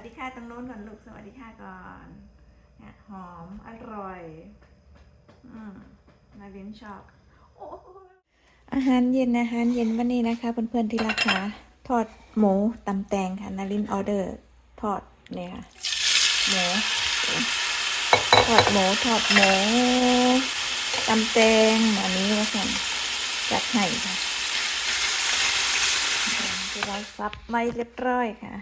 สดีค่ะตรงโน้นก่อนลูกสวัสดีค่ะก่อนเนี่ยหอมอร่อย อืมนาวินชอบโอ้อาหารเย็นอาหารเย็นวันนี้นะคะเพื่อนๆที่รักค่ะทอดหมูตำแตงค่ะนารินออเดอร์ทอดเนี่ยค่ะหมูทอดหมูทอดหมูตำแตงอันนี้ว่าสั่นจัดให้ค่ะที่เราซับไว้เรียบร้อยค่ะ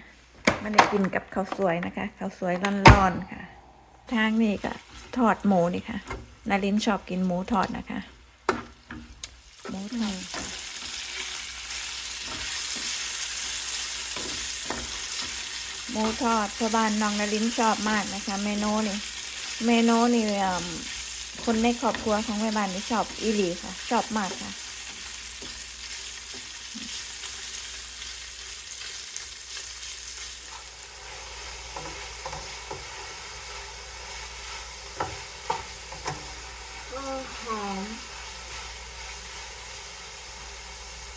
มันได้กินกับข้าวสวยนะคะข้าวสวยร้อนๆค่ะ ทางนี้ก็ทอดหมูนี่ค่ะนารินชอบกินหมูทอดนะคะหมูทอดหมูทอดชาวบ้านน้องนารินชอบมากนะคะ เมนูนี่ เมนูนี่คนในครอบครัวของแม่บ้านนี่ชอบอีหลีค่ะ ชอบมากค่ะ ก็หอม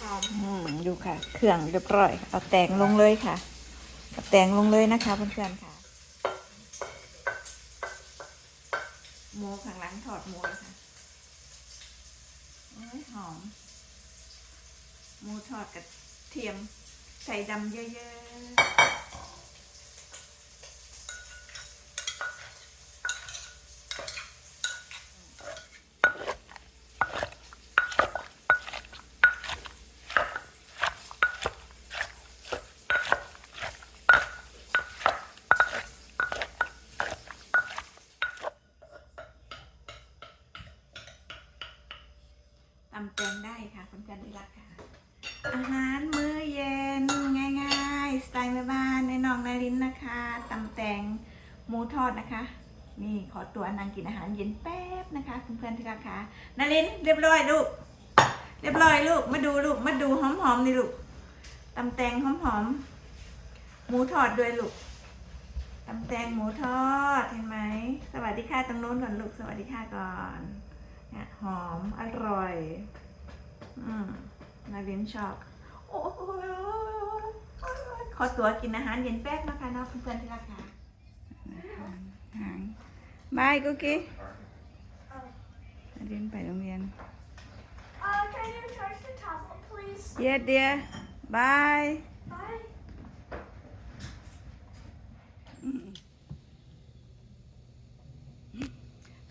หอมอืมดู ค่ะ เครื่องเรียบร้อย เอาแตงลงเลยค่ะเอาแตงลงเลยนะคะเพื่อนๆค่ะหมูข้างหลังถอดหมูเลยค่ะโอ้ยหอมหมูทอดกับเทียมใส่ดำเยอะๆตำแตงได้ ค่ะเพื่อนๆที่รักค่ะ อาหารมื้อเย็นง่ายๆ สไตล์แม่บ้านในหนองนารินนะคะตำแตงหมูทอดนะคะ นี่ขอตัวนางกินอาหารเย็นแป๊บนะคะเพื่อนๆที่รักค่ะนารินเรียบร้อยลูก เรียบร้อยลูก มาดูลูก มาดูหอมๆนี่ลูกตำแตงหอมๆ หมูทอดด้วยลูกตำแตงหมูทอดเห็นไหม สวัสดีค่ะตรงโน้นก่อนลูก สวัสดีค่ะก่อนเนี่ยหอมอร่อย อืม นาวินชอบโอ้ยขอตัวกินอาหารเย็นแป๊บนะคะเนาะเพื่อนๆที่รักค่ะหางบายกุ๊กกี้นาวินไปโรงเรียน Uh, can you charge the tablet, please? เย็ดเดียบาย Bye.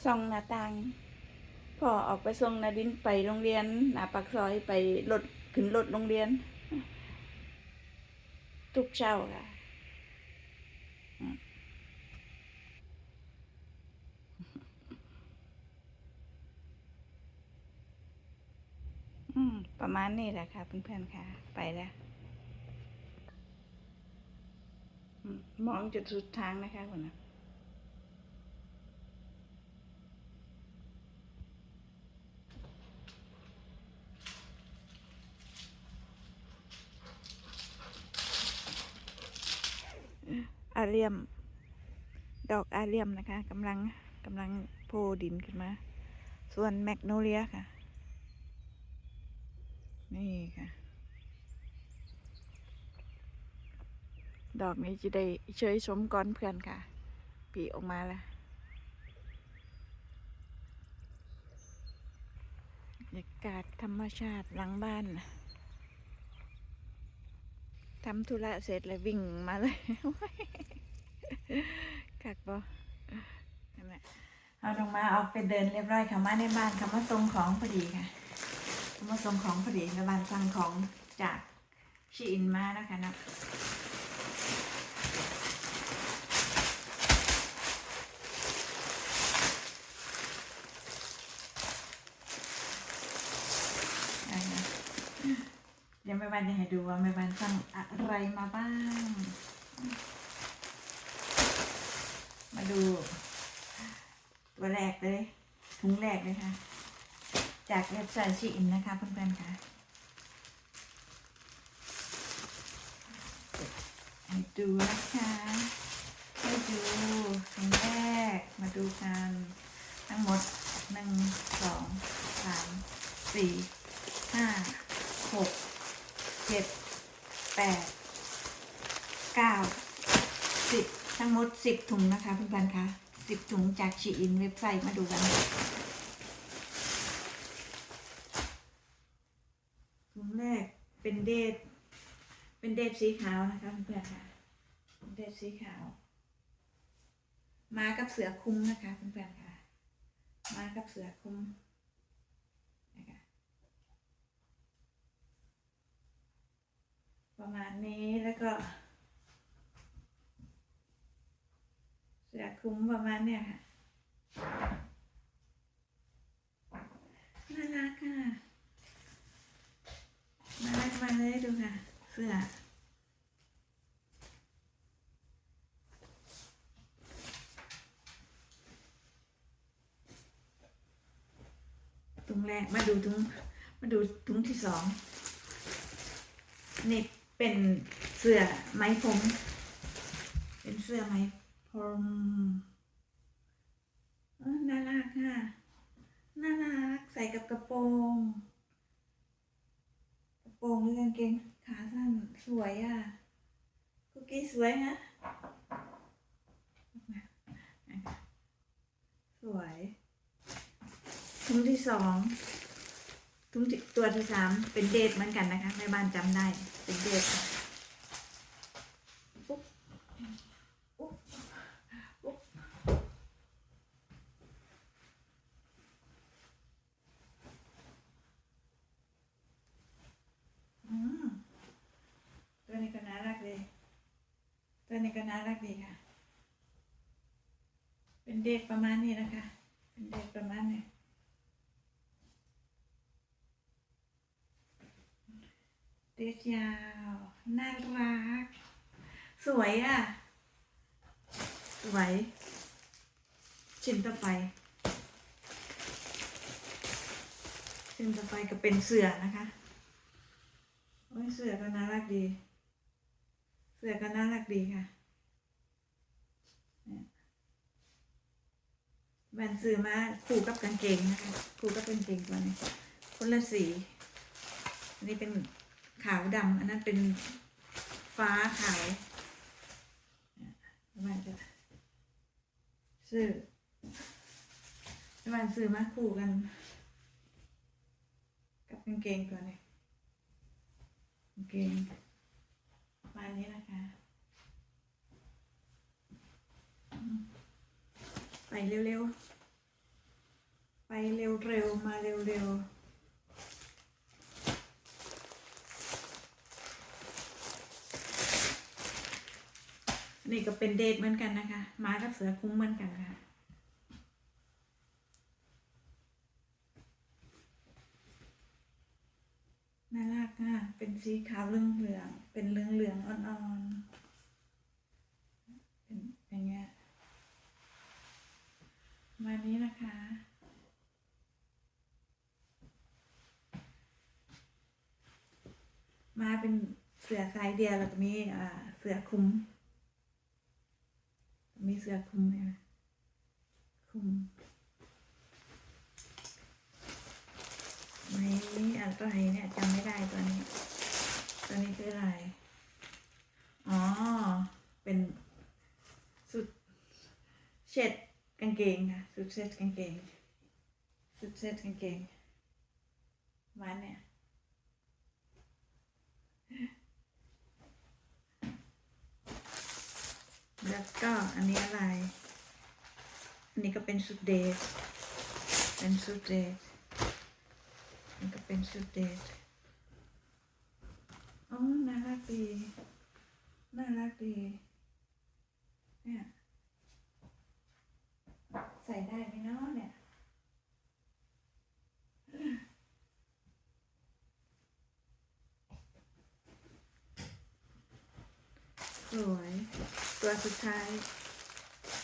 ส่องหน้าต่าง พ่อออกไปส่งนาดินไปโรงเรียนหน้าปากซอยไปรถขึ้นรถโรงเรียน ทุกเช้าค่ะประมาณนี้แหละค่ะเพื่อนๆค่ะ ไปแล้วมองจุดสุดทางนะคะคนนะียม ดอกอาเลียมนะคะกำลังกำลังโพดินขึ้นมา ส่วนแมกโนเลียค่ะ นี่ค่ะ ดอกนี้จะได้เชยชมก่อนเพื่อนค่ะปีออกมาแล้วบรรยากาศธรรมชาติหลังบ้านทำธุระเสร็จเลยวิ่งมาเลย กักบ่เอาลงมาเอาไปเดินเรียบร้อยค่ะมาในบ้านค่ะมาส่งของพอดีค่ะมาส่งของพอดีในบ้านสั่งของจากชีอินมานะคะนะอ่านะเดี๋ยวแม่บ้านจะให้ดูว่าแม่บ้านสั่งอะไรมาบ้าง มา ดู ตัวแรกเลยถุงแรกเลยค่ะ จากเว็บไซต์ชีอินนะคะเพื่อนๆค่ะให้ดูนะคะให้ดูถุงแรกมาดูกันทั้งหมดหนึ่งสองสามสี่ห้าหกเจ็ดแปดเก้าสิบ ทั้งหมดสิบถุงนะคะเพื่อนๆคะสิบถุงจากชีอินเว็บไซต์มาดูกันถุงแรกเป็นเดทเป็นเดทสีขาวนะคะเพื่อนๆค่ะเดทสีขาว มากับเสือคุ้มนะคะเพื่อนๆค่ะ มากับเสือคุ้มนะคะประมาณนี้แล้วก็ เสือคุ้มประมาณเนี่ยค่ะ น่ารักค่ะ น่ารักมาเลยดูค่ะ เสื้อถุงแรกมาดูถุงมาดูถุงที่สองนี่เป็นเสื้อไหมพรมเป็นเสื้อไหม พรมน่ารักค่ะ น่ารัก ใส่กับกระโปรง กระโปรงหรือกางเกงขาสั้นสวยอะ คุกกี้สวยนะสวยถุงที่สองถุงตัวที่สามเป็นเดทเหมือนกันนะคะแม่บ้านจำได้ เป็นเดทค่ะปุ๊บปุ๊บปุ๊บอืมตัวนี้ก็น่ารักเลย ตัว นี้ก็น่ารักดีค่ะ เป็นเดทประมาณนี้นะคะ เป็นเดทประมาณนี้เดทยาวน่ารัก สวยอะ สวยชิ้นต่อไปชิ้นต่อไปก็เป็นเสือนะคะโอ้ยเสือก็น่ารักดี เสือก็น่ารักดีค่ะเนี่ยแบนซื้อมาคู่กับกางเกงนะคะคู่กับกางเกงตัวนี้คนละสีอันนี้เป็นขาวดำอันนั้นเป็นฟ้าขาวเนี่ยประมาณจะซื้อประมาณซื้อมาคู่กัน กับกางเกงตัวนี้กางเกงประมาณนี้นะคะไปเร็วๆ ไปเร็วๆ มาเร็วๆนี่ก็เป็นเดทเหมือนกันนะคะ มากับเสือคุ้มเหมือนกันค่ะ น่ารักอะ เป็นสีขาวเหลืองเหลือง เป็นเหลืองเหลืองอ่อนๆ เป็นอย่างเงี้ยประมาณนี้นะคะ มาเป็นเสือสายเดียวแล้วก็มีอ่าเสือคลุมมีเสื้อคลุมไหมคะคลุมไม่อะไรเนี่ยจำไม่ได้ตัวนี้ ตัวนี้คืออะไร อ๋อ เป็นสุดเช็ดกางเกงค่ะสุดเช็ดกางเกงสุดเช็ดกางเกงมันเนี่ย แล้วก็อันนี้อะไร อันนี้ก็เป็นชุดเดทเป็นชุดเดทอันนี้ก็เป็นชุดเดทอ๋อน่ารักดีน่ารักดีเนี่ยใส่ได้ไหมเนาะเนี่ยสวย ตัวสุดท้าย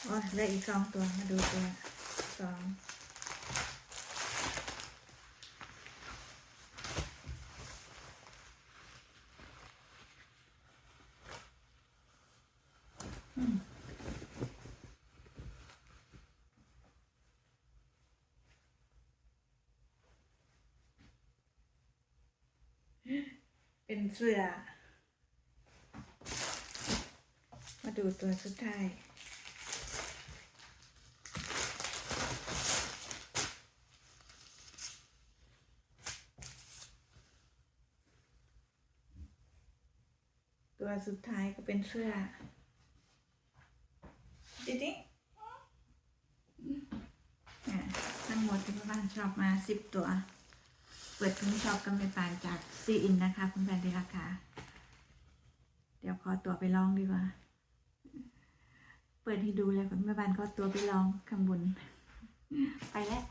โอ้ยเหลืออีกสองตัว มาดูตัวสองเป็นเสื้อ ป มาดูตัวสุดท้าย ตัวสุดท้ายก็เป็นเสื้อดิดิอ่ทั้งหมดที่บ้านชอบมาสิบตัว เปิดถุงชอบกันไปปานจากซีอินนะคะ คุณแฟนที่ราคาเดี๋ยวขอตัวไปลองดีกว่า เปิดให้ดูเลยคุณแม่บ้านก็ตัวไปลองข้างบน ไปแล้ว